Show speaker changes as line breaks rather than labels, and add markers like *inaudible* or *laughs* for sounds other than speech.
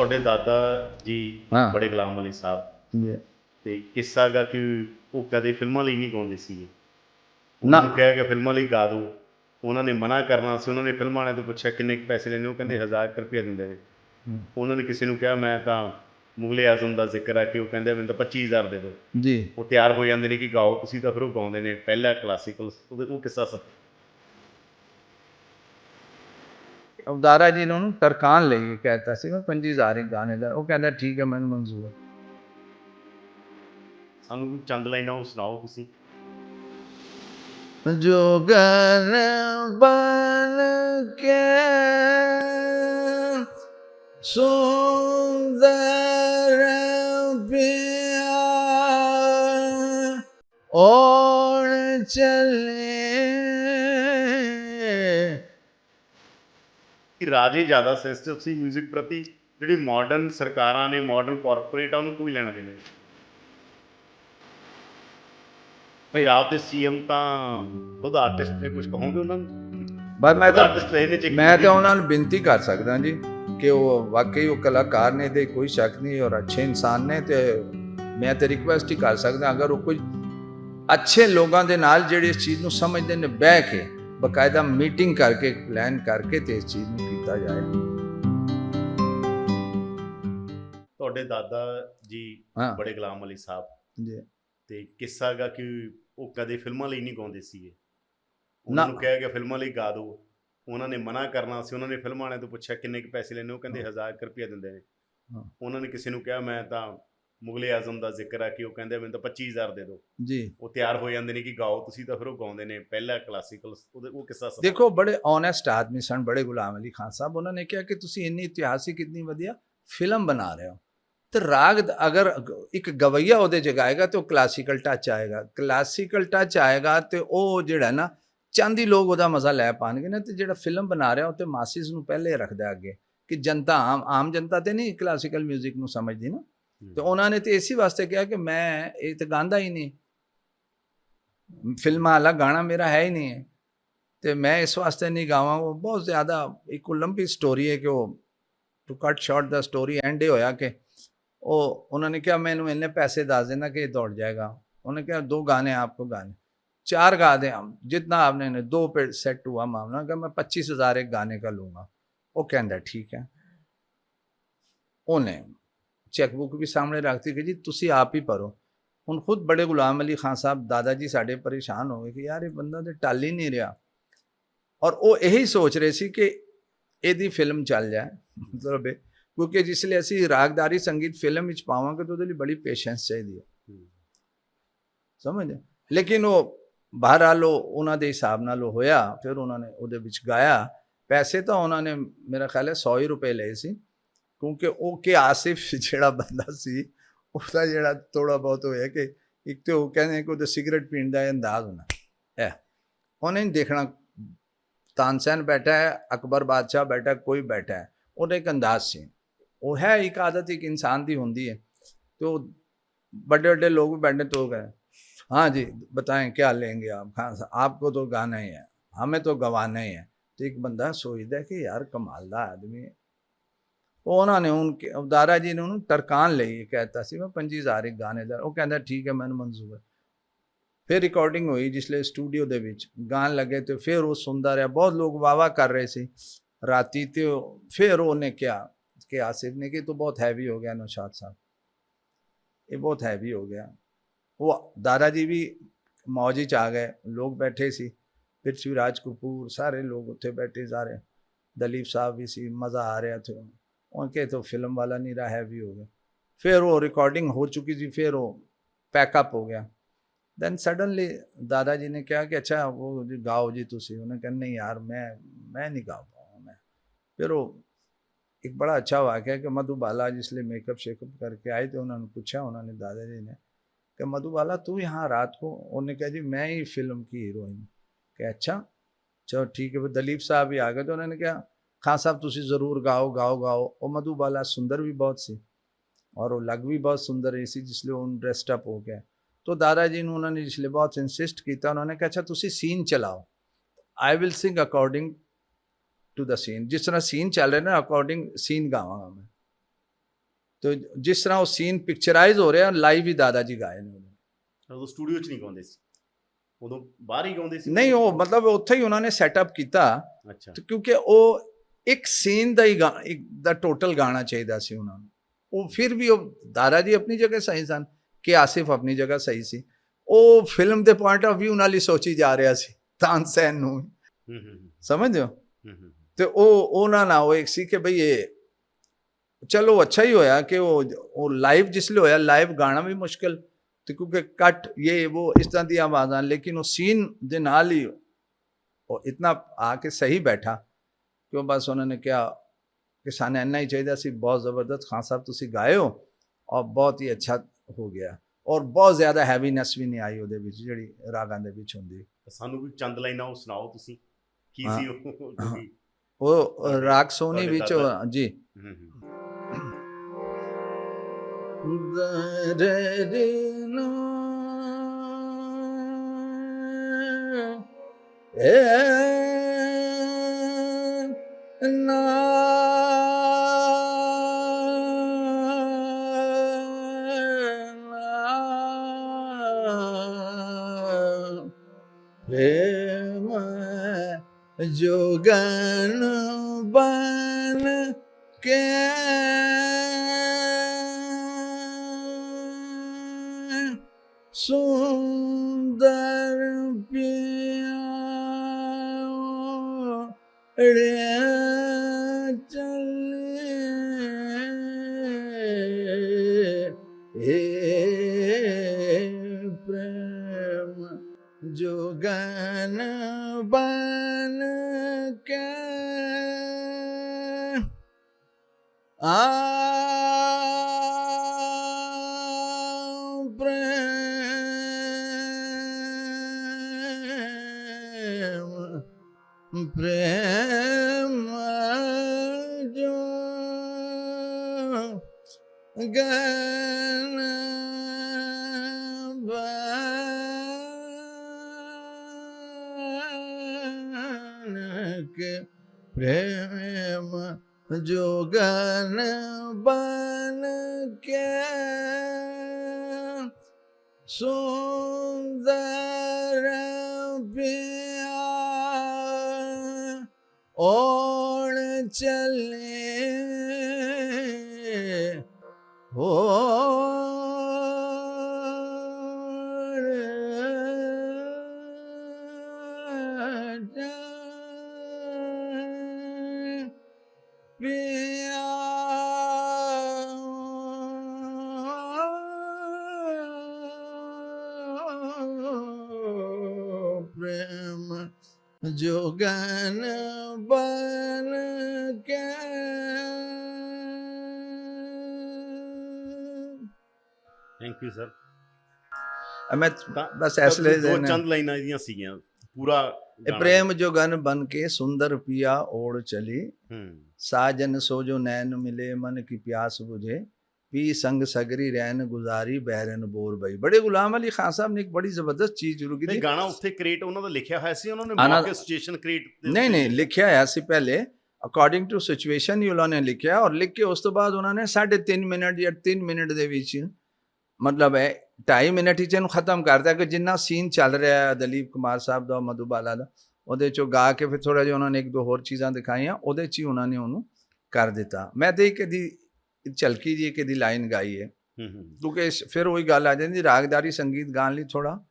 ਤੁਹਾਡੇ ਦਾਦਾ ਜੀ
ਹਾਂ।
ਬੜੇ ਗੁਲਾਮ ਅਲੀ ਸਾਹਿਬ। ਤੇ ਕਿੱਸਾ ਗਾ ਕਿ ਉਹ ਕਦੇ ਫਿਲਮਾਂ ਲਈ ਨਹੀਂ ਗਾਉਂਦੇ ਸੀਗੇ।
ਨਾ।
ਉਹਨਾਂ ਕਿਹਾ ਕਿ ਫਿਲਮਾਂ ਲਈ ਗਾ ਦਿਓ ਉਹਨਾਂ ਨੇ ਮਨਾ ਕਰਨਾ ਸੀ। ਉਹਨਾਂ ਨੇ ਫਿਲਮਾਂ ਵਾਲਿਆਂ ਤੋਂ ਪੁੱਛਿਆ ਕਿੰਨੇ ਕੁ ਪੈਸੇ ਲੈਣੇ ਉਹ ਕਹਿੰਦੇ 1000 ਰੁਪਏ ਦਿੰਦੇ ਨੇ। ਉਹਨਾਂ ਨੇ ਕਿਸੇ ਨੂੰ ਕਿਹਾ ਮੈਂ ਤਾਂ ਮੁਗਲੇ ਆਜ਼ਮ ਦਾ ਜ਼ਿਕਰ ਆ ਕਿ ਉਹ ਕਹਿੰਦੇ ਮੈਨੂੰ ਤਾਂ 25000 ਦੇ ਦਿਓ
ਜੀ।
ਉਹ ਤਿਆਰ ਹੋ ਜਾਂਦੇ ਨੇ ਕਿ ਗਾਓ। ਤੁਸੀਂ ਤਾਂ ਫਿਰ ਉਹ ਗਾਉਂਦੇ ਨੇ। ਪਹਿਲਾ ਕਲਾਸੀਕਲ ਉਹ ਕਿੱਸਾ ਸੱਚ
ਅਵਦਾਰਾ ਜੀ ਨੇ ਉਹਨੂੰ ਤਰਕਾਨ ਲਈ ਕੇ ਕਹਿਤਾ ਸੀ ਮੈਂ 25000 ਹੀ ਗਾਣੇ ਦਾ। ਉਹ ਕਹਿੰਦਾ ਠੀਕ ਹੈ ਮੈਨੂੰ ਮਨਜ਼ੂਰ ਹੈ।
ਸਾਨੂੰ ਚੰਦ ਲਾਈਨਾਂ ਸੁਣਾਓ ਤੁਸੀਂ।
ਜੋਗਨ ਬਨ ਕੇ ਸੁੰਦਰ ਪਿਆ ਔਰ ਚਲੇ
ਕਿ ਰਾਜੇ ਜ਼ਿਆਦਾ ਸੈਂਸਿਟਿਵ ਸੀ 뮤직 ਪ੍ਰਤੀ ਜਿਹੜੀ ਮਾਡਰਨ ਸਰਕਾਰਾਂ ਨੇ ਮਾਡਰਨ ਕਾਰਪੋਰੇਟ ਆ ਉਹਨੂੰ ਕੋਈ ਲੈਣਾ ਦੇਣਾ ਪੰਜਾਬ ਦੇ ਸੀਐਮ ਤਾਂ ਖੁਦ ਆਰਟਿਸਟ ਨੇ ਕੁਝ ਕਹੋਗੇ ਉਹਨਾਂ ਨੂੰ?
ਬਸ ਮੈਂ ਤਾਂ
ਆਰਟਿਸਟ ਰਹੇ ਨੇ ਜੇ
ਮੈਂ ਤਾਂ ਉਹਨਾਂ ਨੂੰ ਬੇਨਤੀ ਕਰ ਸਕਦਾ ਜੀ ਕਿ ਉਹ ਵਾਕਈ ਉਹ ਕਲਾਕਾਰ ਨੇ ਤੇ ਕੋਈ ਸ਼ੱਕ ਨਹੀਂ ਔਰ ਅੱਛੇ ਇਨਸਾਨ ਨੇ ਤੇ ਮੈਂ ਤੇ ਰਿਕੁਐਸਟ ਹੀ ਕਰ ਸਕਦਾ ਅਗਰ ਉਹ ਕੁਝ ਅੱਛੇ ਲੋਕਾਂ ਦੇ ਨਾਲ ਜਿਹੜੇ ਇਸ ਚੀਜ਼ ਨੂੰ ਸਮਝਦੇ ਨੇ ਬਹਿ ਕੇ ਬਕਾਇਦਾ ਮੀਟਿੰਗ ਕਰਕੇ ਪਲਾਨ ਕਰਕੇ ਤੇ ਇਸ ਚੀਜ਼ ਨੂੰ ਕੀਤਾ ਜਾਏ।
ਤੁਹਾਡੇ ਦਾਦਾ ਜੀ
ਹਾਂ।
ਬੜੇ ਗੁਲਾਮ ਅਲੀ ਸਾਹਿਬ।
ਜੀ।
ਤੇ ਕਿੱਸਾ ਗਾ ਕਿ ਉਹ ਕਦੇ ਫਿਲਮਾਂ ਲਈ ਨਹੀਂ ਗਾਉਂਦੇ ਸੀਗੇ। ਉਹਨਾਂ ਨੂੰ ਕਿਹਾ ਕਿ ਫਿਲਮਾਂ ਲਈ ਗਾ ਦਿਓ ਉਹਨਾਂ ਨੇ ਮਨਾ ਕਰਨਾ ਸੀ। ਉਹਨਾਂ ਨੇ ਫਿਲਮਾਂ ਵਾਲਿਆਂ ਤੋਂ ਪੁੱਛਿਆ ਕਿੰਨੇ ਕੁ ਪੈਸੇ ਲੈਣੇ ਉਹ ਕਹਿੰਦੇ 1000 ਰੁਪਏ ਦਿੰਦੇ ਨੇ।
ਹਾਂ।
ਉਹਨਾਂ ਨੇ ਕਿਸੇ ਨੂੰ ਕਿਹਾ ਮੈਂ ਤਾਂ ਮੁਗਲੇ ਆਜ਼ਮ ਦਾ ਜ਼ਿਕਰ ਆ ਕਿ ਉਹ ਕਹਿੰਦੇ ਮੈਨੂੰ ਤਾਂ 25000 ਦੇ ਦਿਓ।
ਜੀ।
ਉਹ ਤਿਆਰ ਹੋ ਜਾਂਦੇ ਨੇ ਕਿ ਗਾਓ ਤੁਸੀਂ ਤਾਂ ਫਿਰ ਉਹ ਗਾਉਂਦੇ ਨੇ ਪਹਿਲਾ ਕਲਾਸੀਕਲ ਉਹ ਕਿੱਸਾ ਸੁਣਾਓ।
ਦੇਖੋ ਬੜੇ ਓਨੈਸਟ ਆਦਮੀ ਸਨ ਬੜੇ ਗੁਲਾਮ ਅਲੀ ਖਾਨ ਸਾਹਿਬ। ਉਹਨਾਂ ਨੇ ਕਿਹਾ ਕਿ ਤੁਸੀਂ ਇੰਨੀ ਇਤਿਹਾਸਿਕ ਇੰਨੀ ਵਧੀਆ ਫਿਲਮ ਬਣਾ ਰਹੇ ਹੋ। ਤੇ ਰਾਗ ਅਗਰ ਇੱਕ ਗਵਈਆ ਉਹਦੇ 'ਚ ਗਾਏਗਾ ਤੇ ਉਹ ਕਲਾਸੀਕਲ ਟੱਚ ਆਏਗਾ। ਕਲਾਸੀਕਲ ਟੱਚ ਆਏਗਾ ਤੇ ਉਹ ਜਿਹੜਾ ਨਾ ਚਾਂਦੀ ਲੋਕ ਉਹਦਾ ਮਜ਼ਾ ਲੈ ਪਾਣਗੇ ਨਾ ਤੇ ਜਿਹੜਾ ਫਿਲਮ ਬਣਾ ਰਿਹਾ ਉਹ ਤੇ ਮਾਸਿਸ ਨੂੰ ਪਹਿਲੇ ਰੱਖਦਾ ਅੱਗੇ। ਕਿ ਜਨਤਾ ਆਮ ਆਮ ਜਨਤਾ ਤੇ ਨਹੀਂ ਕਲਾਸੀਕਲ 뮤직 ਨੂੰ ਸਮਝਦੀ ਨਾ। ਤੇ ਉਹਨਾਂ ਨੇ ਤੇ ਇਸੇ ਵਾਸਤੇ ਕਿਹਾ ਕਿ ਮੈਂ ਇਹ ਤਾਂ ਗਾਉਂਦਾ ਹੀ ਨਹੀਂ ਫਿਲਮਾਂ ਵਾਲਾ ਗਾਣਾ ਮੇਰਾ ਹੈ ਹੀ ਨਹੀਂ ਹੈ ਤੇ ਮੈਂ ਇਸ ਵਾਸਤੇ ਨਹੀਂ ਗਾਵਾਂ ਉਹ ਬਹੁਤ ਜ਼ਿਆਦਾ ਇੱਕ ਲੰਬੀ ਸਟੋਰੀ ਹੈ ਕਿ ਉਹ to cut short the story and ਇਹ ਹੋਇਆ ਕਿ ਉਹ ਉਹਨਾਂ ਨੇ ਕਿਹਾ ਮੈਨੂੰ ਇੰਨੇ ਪੈਸੇ ਦੱਸ ਦੇਣਾ ਕਿ ਇਹ दौड़ जाएगा उन्होंने कहा दो गाने आपको गाने चार गा दें हम जितना आपने ने दो पे सेट हुआ मामला कि मैं पच्चीस हजार एक गाने का लूंगा वो कहता ठीक है ਉਹਨੇ ਚੈੱਕਬੁੱਕ ਵੀ ਸਾਹਮਣੇ ਰੱਖਤੀ ਕਿ ਜੀ ਤੁਸੀਂ ਆਪ ਹੀ ਭਰੋ ਹੁਣ ਖੁਦ ਬੜੇ ਗੁਲਾਮ ਅਲੀ ਖਾਨ ਸਾਹਿਬ ਦਾਦਾ ਜੀ ਸਾਡੇ ਪਰੇਸ਼ਾਨ ਹੋ ਗਏ ਕਿ ਯਾਰ ਇਹ ਬੰਦਾ ਤੇ ਟੱਲ ਹੀ ਨਹੀਂ ਰਿਹਾ ਔਰ ਉਹ ਇਹੀ ਸੋਚ ਰਹੇ ਸੀ ਕਿ ਇਹਦੀ ਫਿਲਮ ਚੱਲ ਜਾਏ ਮਤਲਬ ਕਿਉਂਕਿ ਜਿਸ ਲਈ ਅਸੀਂ ਰਾਗਦਾਰੀ ਸੰਗੀਤ ਫਿਲਮ ਵਿੱਚ ਪਾਵਾਂਗੇ ਤਾਂ ਉਹਦੇ ਲਈ ਬੜੀ ਪੇਸ਼ੈਂਸ ਚਾਹੀਦੀ ਹੈ
ਹੂੰ।
ਸਮਝਦੇ ਲੇਕਿਨ ਉਹ ਬਹਰਾਲ ਉਹ ਉਹਨਾਂ ਦੇ ਹਿਸਾਬ ਨਾਲ ਉਹ ਹੋਇਆ ਫਿਰ ਉਹਨਾਂ ਨੇ ਉਹਦੇ ਵਿੱਚ ਗਾਇਆ ਪੈਸੇ ਤਾਂ ਉਹਨਾਂ ਨੇ ਮੇਰਾ ਖਿਆਲ ਹੈ 100 ਹੀ ਰੁਪਏ ਲਏ ਸੀ ਕਿਉਂਕਿ ਉਹ ਕਿ ਆਸਿਫ *laughs* ਜਿਹੜਾ ਬੰਦਾ ਸੀ ਉਹਦਾ ਜਿਹੜਾ ਥੋੜਾ ਬਹੁਤ ਹੋਇਆ ਕਿ ਇੱਕ ਤੇ ਉਹ ਕਹਿੰਦੇ ਕਿ ਉਹਦਾ ਸਿਗਰਟ ਪੀਣ ਦਾ ਇਹ ਅੰਦਾਜ਼ ਹੋਣਾ ਹੈ ਉਹਨੇ ਨਹੀਂ ਦੇਖਣਾ ਤਾਨਸੈਨ ਬੈਠਾ ਹੈ ਅਕਬਰ ਬਾਦਸ਼ਾਹ ਬੈਠਾ ਹੈ, ਕੋਈ ਬੈਠਾ ਹੈ ਉਹਦਾ ਇੱਕ ਅੰਦਾਜ਼ ਸੀ ਉਹ ਹੈ ਇੱਕ ਆਦਤ ਇੱਕ ਇਨਸਾਨ ਦੀ ਹੁੰਦੀ ਹੈ तो बड़े बड़े लोग भी बैठे तो गए हाँ जी बताएं क्या लेंगे आप खान साहब आपको तो गाना ही है हमें तो गवाना ही है तो एक बंदा सोचता है कि यार कमाल ਦਾ ਆਦਮੀ ਹੈ ਉਹ ਉਹਨਾਂ ਨੇ ਉਹਨਾਂ ਅਵਦਾਰਾ ਜੀ ਨੇ ਉਹਨੂੰ ਤਰਕਾਨ ਲਈ ਕਹਿਤਾ ਸੀ, ਮੈਂ 25000 ਇੱਕ ਗਾਣੇ ਦਾ। ਉਹ ਕਹਿੰਦਾ, ਠੀਕ ਹੈ, ਮੈਨੂੰ ਮਨਜ਼ੂਰ ਹੈ। ਫਿਰ ਰਿਕਾਰਡਿੰਗ ਹੋਈ, ਜਿਸਲੇ ਸਟੂਡੀਓ ਦੇ ਵਿੱਚ ਗਾਣ ਲੱਗੇ ਤੇ ਫਿਰ ਉਹ ਸੁਣਦਾ ਰਿਹਾ। ਬਹੁਤ ਲੋਕ ਵਾਵਾ ਕਰ ਰਹੇ ਸੀ ਰਾਤੀ ਤੇ ਫਿਰ ਉਹਨੇ ਕਿਹਾ ਕਿ ਆਸਿਫ ਨੇ ਕਿ ਤੂੰ ਬਹੁਤ ਹੈਵੀ ਹੋ ਗਿਆ ਨੌਸ਼ਾਦ ਸਾਹਿਬ। ਇਹ ਬਹੁਤ ਹੈਵੀ ਹੋ ਗਿਆ। ਉਹ ਦਾਦਾ ਜੀ ਵੀ ਮੌਜ 'ਚ ਆ ਗਏ। ਲੋਕ ਬੈਠੇ ਸੀ। ਪ੍ਰਿਥਵੀ ਰਾਜ ਕਪੂਰ ਸਾਰੇ ਲੋਕ ਉੱਥੇ ਬੈਠੇ ਸਾਰੇ ਦਲੀਪ ਸਾਹਿਬ ਵੀ ਸੀ, ਮਜ਼ਾ ਆ ਰਿਹਾ ਥੇ उनके तो फिल्म वाला नहीं रहा हैवी हो गया फिर वो रिकॉर्डिंग हो चुकी थी फिर वो पैकअप हो गया देन सडनली दादाजी ने कहा कि अच्छा वो जी गाओ जी तुसी उन्होंने कहा नहीं यार मैं मैं नहीं गा पाऊँगा मैं फिर वो एक बड़ा अच्छा वाक्य है कि मधुबाला जिसलिए मेकअप शेकअप करके आए थे उन्होंने पूछा उन्होंने दादाजी ने कि मधुबाला तू यहाँ रात को उन्होंने कहा जी मैं ही फिल्म की हीरोइन कि अच्छा चलो ठीक है वो दलीप साहब भी आ गए तो उन्होंने कहा ਖਾਨ ਸਾਹਿਬ ਤੁਸੀਂ ਜ਼ਰੂਰ ਗਾਓ ਗਾਓ ਗਾਓ ਉਹ ਮਧੂਬਾਲਾ ਸੁੰਦਰ ਵੀ ਬਹੁਤ ਸੀ ਔਰ ਉਹ ਲੱਗ ਵੀ ਬਹੁਤ ਸੁੰਦਰ ਰਹੀ ਸੀ ਜਿਸ ਲਈ ਉਹ ਡਰੈਸਡ ਅਪ ਹੋ ਗਿਆ ਤੋ ਦਾਦਾ ਜੀ ਨੂੰ ਉਹਨਾਂ ਨੇ ਜਿਸ ਲਈ ਬਹੁਤ ਇਨਸਿਸਟ ਕੀਤਾ ਉਹਨਾਂ ਨੇ ਕਿਹਾ ਅੱਛਾ ਤੁਸੀਂ ਸੀਨ ਚਲਾਓ I will sing according to the scene ਜਿਸ ਤਰ੍ਹਾਂ ਸੀਨ ਚੱਲ ਰਿਹਾ ਨਾ ਅਕੋਰਡਿੰਗ ਸੀਨ ਗਾਵਾਂਗਾ ਮੈਂ ਤੇ ਜਿਸ ਤਰ੍ਹਾਂ ਉਹ ਸੀਨ ਪਿਕਚਰਾਈਜ਼ ਹੋ ਰਿਹਾ ਲਾਈਵ ਹੀ ਦਾਦਾ ਜੀ ਗਾਏ ਨੇ ਉਹਨੇ।
ਉਦੋਂ ਸਟੂਡੀਓ 'ਚ ਨਹੀਂ ਗਾਉਂਦੇ ਸੀ? ਉਦੋਂ ਬਾਹਰ ਹੀ ਗਾਉਂਦੇ ਸੀ?
ਨਹੀਂ ਉਹ ਮਤਲਬ ਉੱਥੇ ਹੀ ਉਹਨਾਂ ਨੇ ਸੈਟਅਪ ਕੀਤਾ।
ਅੱਛਾ
ਕਿਉਂਕਿ ਉਹ ਇੱਕ ਸੀਨ ਦਾ ਹੀ ਇੱਕ ਦਾ ਟੋਟਲ ਗਾਣਾ ਚਾਹੀਦਾ ਸੀ ਉਹਨਾਂ ਨੂੰ। ਉਹ ਫਿਰ ਵੀ ਉਹ ਦਾਦਾ ਜੀ ਆਪਣੀ ਜਗ੍ਹਾ ਸਹੀ ਸਨ ਕਿ ਆਸਿਫ ਆਪਣੀ ਜਗ੍ਹਾ ਸਹੀ ਸੀ। ਉਹ ਫਿਲਮ ਦੇ ਪੁਆਇੰਟ ਆਫ View ਨਾਲ ਹੀ ਸੋਚੀ ਜਾ ਰਿਹਾ ਸੀ ਤਾਨਸੈਨ ਨੂੰ
ਹੂੰ ਹੂੰ ਹੂੰ,
ਸਮਝਦੇ ਹੋ? ਤੇ ਉਹ ਉਹਨਾਂ ਨਾਲ ਉਹ ਇੱਕ ਸੀ ਕਿ ਭਈ ਇਹ ਚਲੋ ਅੱਛਾ ਹੀ ਹੋਇਆ ਕਿ ਉਹ ਉਹ ਲਾਈਵ ਜਿਸ ਲਈ ਹੋਇਆ ਲਾਈਵ ਗਾਣਾ ਵੀ ਮੁਸ਼ਕਲ ਤੇ ਕਿਉਂਕਿ ਕੱਟ ਇਹ ਉਹ ਇਸ ਤਰ੍ਹਾਂ ਦੀਆਂ ਆਵਾਜ਼ਾਂ ਲੇਕਿਨ ਉਹ ਸੀਨ ਦੇ ਨਾਲ ਹੀ ਉਹ ਇਤਨਾ ਆ ਕੇ ਸਹੀ ਬੈਠਾ। ਕਿ ਉਹ ਬਸ ਉਹਨਾਂ ਨੇ ਕਿਹਾ ਕਿ ਸਾਨੂੰ ਇੰਨਾ ਹੀ ਚਾਹੀਦਾ ਸੀ ਬਹੁਤ ਜ਼ਬਰਦਸਤ ਖਾਨ ਸਾਹਿਬ ਤੁਸੀਂ ਗਾਏ ਹੋ ਔਰ ਬਹੁਤ ਹੀ ਅੱਛਾ ਹੋ ਗਿਆ। ਔਰ ਬਹੁਤ ਜ਼ਿਆਦਾ ਹੈਵੀਨੈਸ ਵੀ ਨਹੀਂ ਆਈ ਉਹਦੇ ਵਿੱਚ ਜਿਹੜੀ ਰਾਗਾਂ ਦੇ ਵਿੱਚ ਹੁੰਦੀ।
ਸਾਨੂੰ ਵੀ ਚੰਦ ਲਾਈਨਾਂ ਉਹ ਸੁਣਾਓ ਤੁਸੀਂ। ਕੀ। ਸੀ ਉਹ?
ਉਹ ਰਾਗ ਸੋਨੀ ਵਿੱਚ ਜੀ।
ਹੂੰ
प्रेम जोगन बन के सुंदर पिया जोगन बन के आ प्रेम प्रेम जो गन के प्रेम जोगन बन के सुंदर पिया ओण चले ओण प्रेम जोगन बन के
ਥੈਂਕ ਯੂ ਸਰ
मैं
ਤਾਂ
बस
ਤਾਂ
ऐसे
ਦੋ ਚੰਦ ਲਾਈਨਾਂ ਇਹਦੀਆਂ ਸੀਗੀਆਂ ਪੂਰਾ
ਇਹ ਪ੍ਰੇਮ ਜੋ ਗਨ ਬਨ ਕੇ ਸੁੰਦਰ ਪਿਆ
ਓੜ
ਚਲੀ। ਸਾਜਨ ਸੋ ਜੋ ਨੈਣ ਮਿਲੇ ਮਨ ਕੀ ਪਿਆਸ ਬੁਝੇ। ਪੀ ਸੰਗ ਸਗਰੀ ਰਹਿਣ ਗੁਜ਼ਾਰੀ ਬਹਿਰਨ ਬੋਰ ਬਈ। ਬੜੇ ਗੁਲਾਮ ਅਲੀ ਖਾਨ ਸਾਹਿਬ ਨੇ ਇੱਕ ਬੜੀ ਜ਼ਬਰਦਸਤ ਚੀਜ਼ ਸ਼ੁਰੂ
ਕੀਤੀ।
ਨਹੀਂ
ਗਾਣਾ ਉੱਥੇ ਕ੍ਰੀਏਟ ਉਹਨਾਂ ਦਾ ਲਿਖਿਆ ਹੋਇਆ ਸੀ ਉਹਨਾਂ ਨੇ ਮਾਰਕੀਟ ਸਿਚੁਏਸ਼ਨ ਕ੍ਰੀਏਟ
ਨਹੀਂ ਨਹੀਂ ਲਿਖਿਆ ਹੋਇਆ ਸੀ ਪਹਿਲੇ। ਅਕੋਰਡਿੰਗ ਟੂ ਸਿਚੁਏਸ਼ਨ ਹੀ ਉਹਨਾਂ ਨੇ ਲਿਖਿਆ ਔਰ ਲਿਖ ਕੇ ਉਸ ਤੋਂ ਬਾਅਦ ਉਹਨਾਂ ਨੇ 3.5 ਮਿੰਟ ਜਾਂ 3 ਮਿੰਟ ਦੇ ਵਿੱਚ ਮਤਲਬ ਹੈ 2.5 ਮਿੰਟ ਵਿੱਚ ਇਹਨੂੰ ਖਤਮ ਕਰਤਾ ਕਿ ਜਿੰਨਾ ਸੀਨ ਚੱਲ ਰਿਹਾ ਹੈ ਦਲੀਪ ਕੁਮਾਰ ਸਾਹਿਬ ਦਾ ਮਧੂਬਾਲਾ ਦਾ ਉਹਦੇ ਚੋਂ ਗਾ ਕੇ ਫਿਰ ਥੋੜਾ ਜਿਹਾ ਉਹਨਾਂ ਨੇ ਇੱਕ ਦੋ ਹੋਰ ਚੀਜ਼ਾਂ ਦਿਖਾਈਆਂ ਉਹਦੇ ਚ ਹੀ ਉਹਨਾਂ ਨੇ ਉਹਨੂੰ ਕਰ ਦਿੱਤਾ। ਮੈਂ ਤੇ ਇੱਕ ਦੀ ਝਲਕੀ ਜੀ ਇੱਕ ਦੀ ਲਾਈਨ ਗਾਈ ਹੈ।
ਹੂੰ ਹੂੰ
ਕਿਉਂਕਿ ਫਿਰ ਉਹੀ ਗੱਲ ਆ ਜਾਂਦੀ ਰਾਗਦਾਰੀ ਸੰਗੀਤ ਗਾਣ ਲਈ ਥੋੜਾ